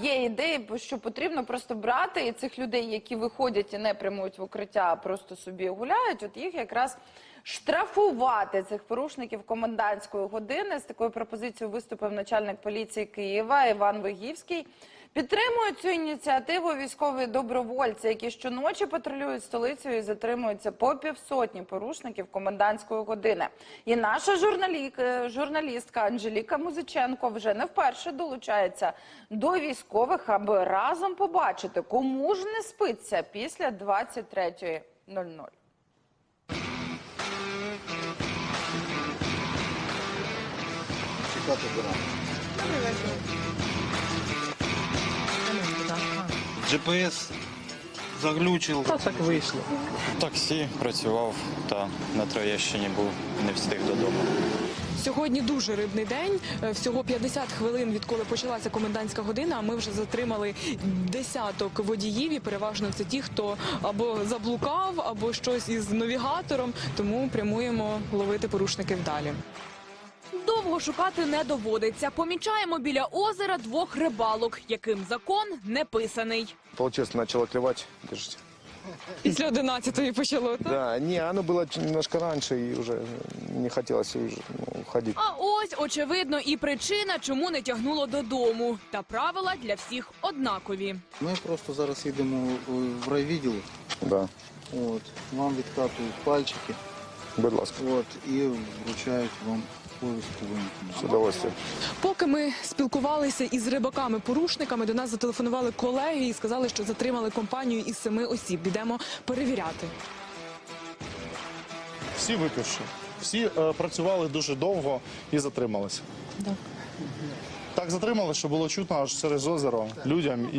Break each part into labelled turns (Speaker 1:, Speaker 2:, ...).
Speaker 1: є ідеї, що потрібно просто брати і цих людей, які виходять і не прямують в укриття, а просто собі гуляють. От їх якраз штрафувати цих порушників комендантської години. З такою пропозицією виступив начальник поліції Києва Іван Вигівський. Підтримують цю ініціативу військові добровольці, які щоночі патрулюють столицею і затримуються по півсотні порушників комендантської години. І наша журналік, е, журналістка Анжеліка Музиченко вже не вперше долучається до військових, аби разом побачити, кому ж не спиться після 23.00.
Speaker 2: Чекати збираємо.
Speaker 3: GPS заглючив.
Speaker 4: Та так вийшло.
Speaker 3: Таксі працював та на Троєщині був, не встиг додому.
Speaker 4: Сьогодні дуже рибний день. Е, Всього 50 хвилин, відколи почалася комендантська година. А ми вже затримали десяток водіїв. І переважно це ті, хто або заблукав, або щось із навігатором. Тому прямуємо ловити порушників далі.
Speaker 5: Довго шукати не доводиться. Помічаємо біля озера двох рибалок, яким закон не писаний.
Speaker 2: Получилось, начало клевать. Держите.
Speaker 4: Після 11-ї почало. так?
Speaker 2: Да, не, оно было немножко раньше и уже не хотелось уже, ну, уходить.
Speaker 5: А ось очевидно і причина, чому не тягнуло додому. Та правила для всіх однакові.
Speaker 6: Ми просто зараз їдемо в райвідділ,
Speaker 2: Да,
Speaker 6: от, вам відкатують пальчики
Speaker 2: будь ласка,
Speaker 6: от, і вручають вам
Speaker 2: с удовольствием.
Speaker 4: Поки ми спілкувалися із рибаками-порушниками, до нас зателефонували колеги і сказали, що затримали компанію із семи осіб. Йдемо перевіряти.
Speaker 7: Всі випивши. Всі е, працювали дуже довго і затрималися.
Speaker 4: Так.
Speaker 7: Так затримали, що було чутно аж через озеро людям і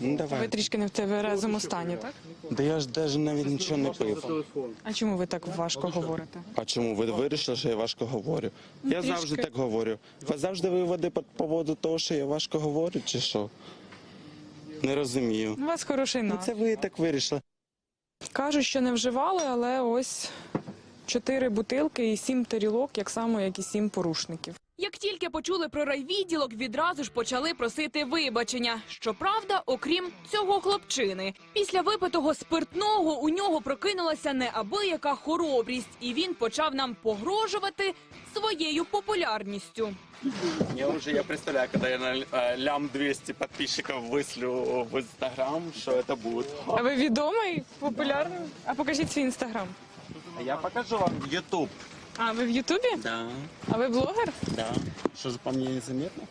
Speaker 8: Ну
Speaker 4: Ви
Speaker 8: давай.
Speaker 4: трішки не в тверезому стані, так?
Speaker 8: Да я ж навіть навіть нічого не пив.
Speaker 4: А чому ви так важко говорите?
Speaker 8: А чому ви вирішили, що я важко говорю? Я
Speaker 4: трішки.
Speaker 8: завжди так говорю. Ви завжди виводи по поводу того, що я важко говорю, чи що? Не розумію.
Speaker 4: У вас хороший
Speaker 8: Ну
Speaker 4: настрій.
Speaker 8: це ви так вирішили.
Speaker 4: Кажуть, що не вживали, але ось чотири бутилки і сім тарілок, як само, як і сім порушників.
Speaker 5: Як тільки почули про райвідділок, відразу ж почали просити вибачення. Щоправда, окрім цього хлопчини. Після випитого спиртного у нього прокинулася неабияка хоробрість, і він почав нам погрожувати своєю популярністю.
Speaker 9: Я уже я представляю, когда я на э, лям 200 подписчиков выслю в Инстаграм, что это будет.
Speaker 4: А ви відомий, популярний? А покажіть свій інстаграм.
Speaker 9: Я покажу вам YouTube.
Speaker 4: А ви в Ютубі?
Speaker 9: Да,
Speaker 4: А ви блогер?
Speaker 9: да. Что по мне незаметно?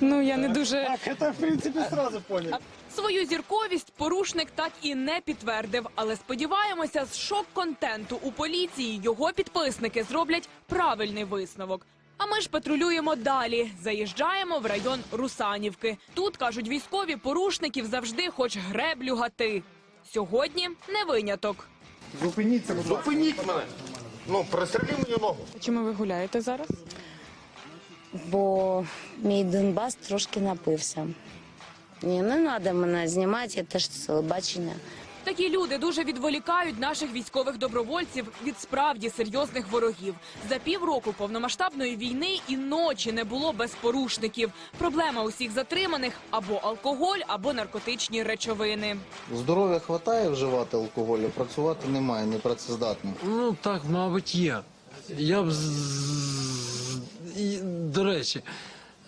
Speaker 4: Ну я не дуже.
Speaker 7: це в принципі одразу поняв.
Speaker 5: Свою зірковість порушник так і не підтвердив, але сподіваємося, з шок-контенту у поліції його підписники зроблять правильний висновок. А ми ж патрулюємо далі. Заїжджаємо в район Русанівки. Тут кажуть військові порушників завжди хоч греблю гати. Сьогодні не виняток.
Speaker 2: Зупиніться, будь ласка. Зупиніть мене. Ну, простріли мені ногу.
Speaker 4: Чому ви гуляєте зараз?
Speaker 10: бо мій Донбас трошки напився. Ні, не треба мене знімати, це ж телебачення.
Speaker 5: Такі люди дуже відволікають наших військових добровольців від справді серйозних ворогів. За півроку повномасштабної війни і ночі не було без порушників. Проблема усіх затриманих або алкоголь, або наркотичні речовини.
Speaker 6: Здоров'я хватає вживати алкоголю, працювати немає, не працездатний.
Speaker 11: Ну так, мабуть, є. Я б і, до речі,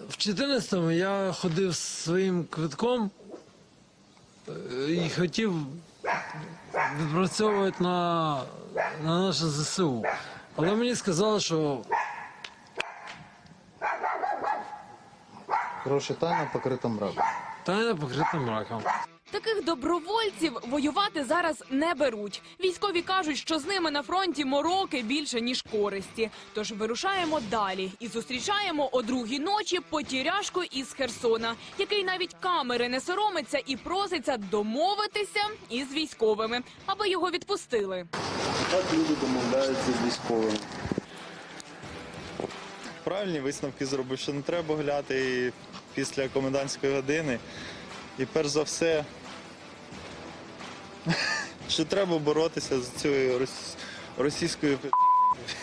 Speaker 11: в 14-му я ходив своїм квитком е, і хотів відпрацьовувати на, на наше ЗСУ. Але мені сказали, що
Speaker 6: Гроші тайна покрита мраком.
Speaker 11: тайна покрита мраком.
Speaker 5: Добровольців воювати зараз не беруть. Військові кажуть, що з ними на фронті мороки більше ніж користі. Тож вирушаємо далі і зустрічаємо о другій ночі потіряшку із Херсона, який навіть камери не соромиться і проситься домовитися із військовими, аби його відпустили.
Speaker 6: Так люди домовляються з військовими.
Speaker 3: Правильні висновки зробив, що не треба гуляти після комендантської години. І перш за все, що треба боротися з цією рос- російською
Speaker 5: Сподіваємося.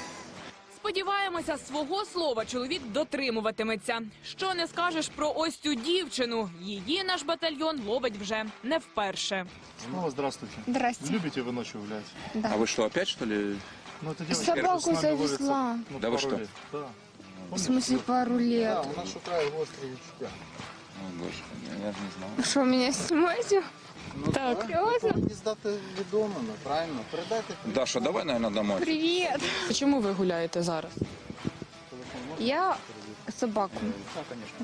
Speaker 5: Сподіваємося, свого слова чоловік дотримуватиметься. Що не скажеш про ось цю дівчину? Її наш батальйон ловить вже не вперше.
Speaker 7: Снова здравствуйте.
Speaker 12: Здрасте.
Speaker 7: Любите вы ночью гулять?
Speaker 12: Да.
Speaker 9: А вы что, опять что ли?
Speaker 7: Ну, это девочка
Speaker 12: Собаку
Speaker 7: с нами ловится,
Speaker 12: завезла.
Speaker 7: ну,
Speaker 9: Да вы
Speaker 7: пару
Speaker 9: что?
Speaker 7: лет. Да.
Speaker 12: В смысле пару
Speaker 6: Да,
Speaker 12: лет.
Speaker 6: вона шукає гострі відчуття.
Speaker 9: О, боже, я же не знал.
Speaker 12: Что, меня снимаете?
Speaker 6: Ну,
Speaker 12: Так.
Speaker 6: Ви повинні здати відомими, правильно? Передайте
Speaker 9: Даша, давай, наверное, домой.
Speaker 12: Привет.
Speaker 4: Чому ви гуляєте зараз?
Speaker 12: Я собаку.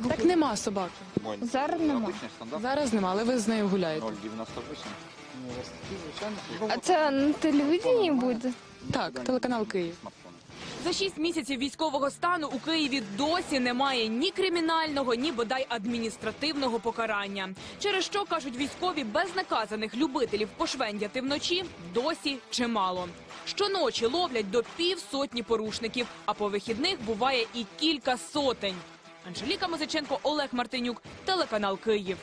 Speaker 4: Так нема собаки.
Speaker 12: Зараз нема.
Speaker 4: Зараз нема, але ви з нею гуляєте.
Speaker 9: 098.
Speaker 12: А це на телевидении буде?
Speaker 4: Так, телеканал Київ.
Speaker 5: За шість місяців військового стану у Києві досі немає ні кримінального, ні бодай адміністративного покарання. Через що кажуть військові безнаказаних любителів пошвендяти вночі досі чимало. Щоночі ловлять до півсотні порушників, а по вихідних буває і кілька сотень. Анжеліка Мозиченко, Олег Мартинюк, телеканал Київ.